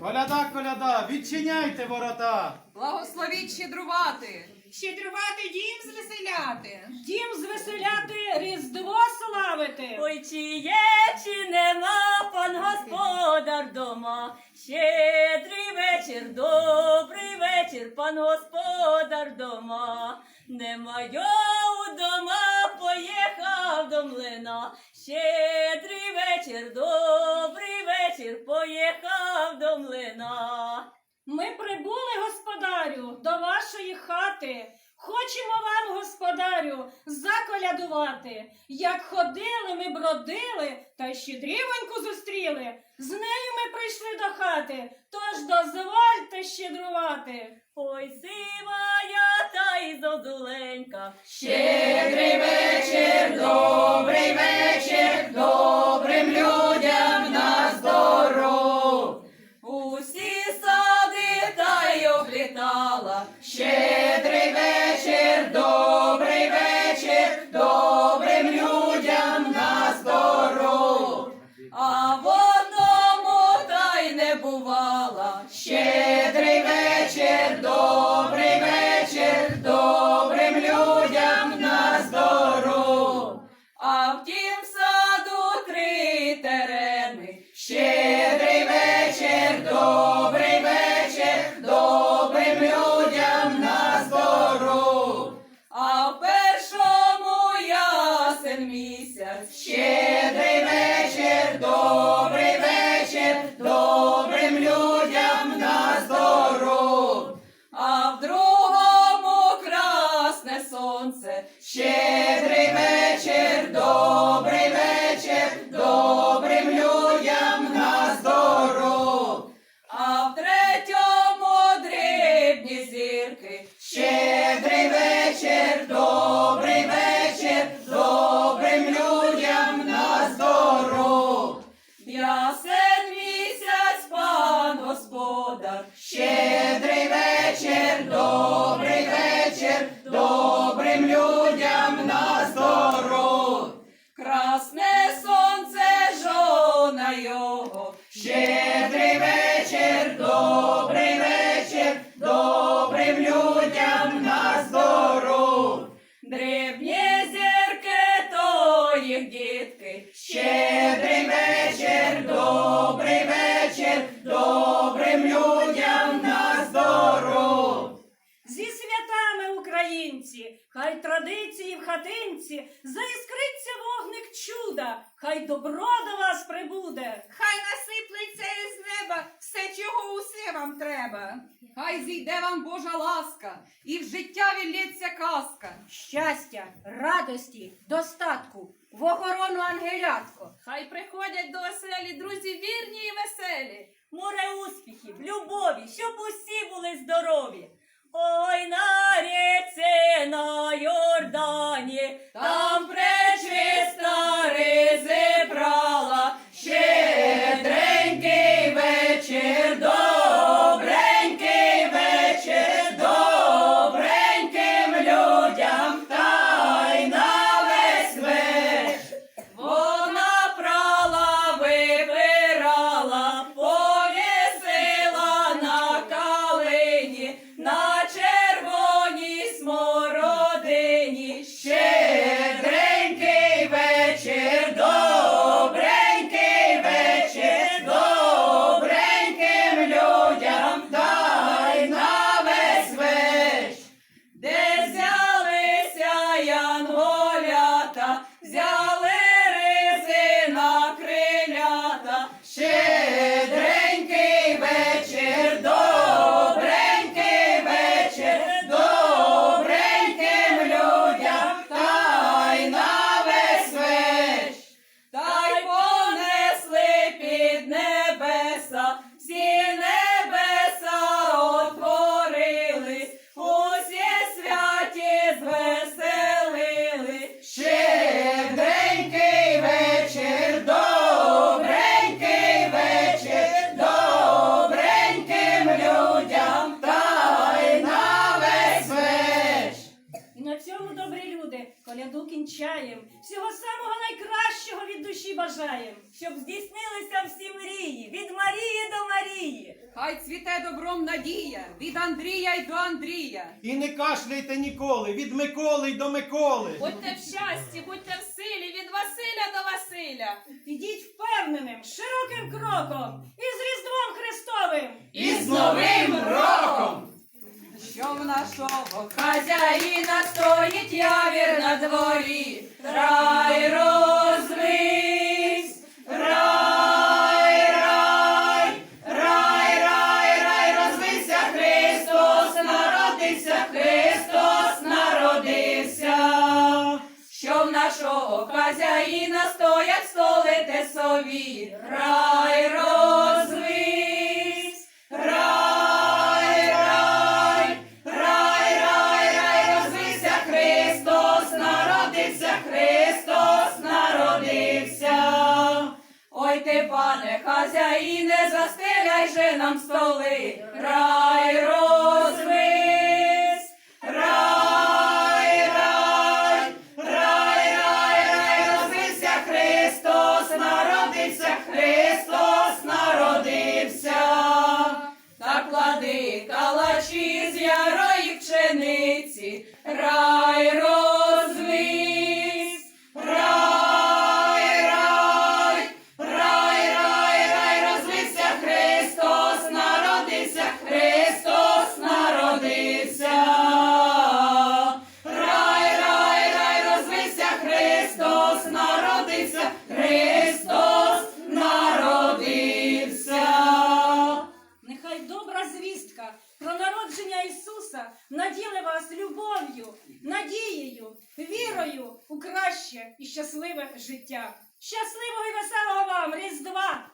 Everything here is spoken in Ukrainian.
Коляда, коляда, відчиняйте ворота. Благословіть щедрувати. Щедрувати дім звеселяти. Дім звеселяти, Різдво славити. Ой, чи є, чи нема пан господар дома. Щедрий вечір, добрий вечір, пан господар дома. Нема я дома, поїхав до млина. Щедрий вечір, добрий вечір, поїхав до млина. Ми прибули, господарю, до вашої хати. Хочемо вам, господарю, заколядувати. Як ходили, ми бродили, та й щедрівоньку зустріли. З нею ми прийшли до хати, тож дозвольте щедрувати. Ой, сивая та й зозуленька. Щедрий вечір, добрий вечір, Щедрий вечір, добрий вечір, Дрібні зірки то їх дітки. Щедрий вечір, добрий вечір, добрим людям на здоров. Зі святами, українці, хай традиції в хатинці, заіскриться вогник чуда, хай добро до вас прибуде. Хай насиплеться із неба все, чого усе вам треба. Хай зійде вам Божа ласка, і в життя вілється казка. Щастя, радості, достатку, в охорону ангелятко. Хай приходять до оселі друзі вірні і веселі. Море успіхів, любові, щоб усі були здорові. Ой, на коляду кінчаєм. Всього самого найкращого від душі бажаєм. Щоб здійснилися всі мрії від Марії до Марії. Хай цвіте добром надія від Андрія й до Андрія. І не кашляйте ніколи, від Миколи й до Миколи. Будьте в щасті, будьте в силі від Василя до Василя. Ідіть впевненим, широким кроком і з Різдвом Христовим! І з Новим роком! Нашого Хазяїна стоїть явір на дворі, рай розвись, рай, рай, рай, рай, рай, розвися, Христос народився, Христос народився. Що в нашого хазяїна стоять столи тесові, рай розвись, Ой ти, пане хазяїне, застеляй же нам столи, рай розвись, рай, рай, рай, рай, рай, розвися, Христос народився, Христос краще і щасливе життя. Щасливого і веселого вам Різдва!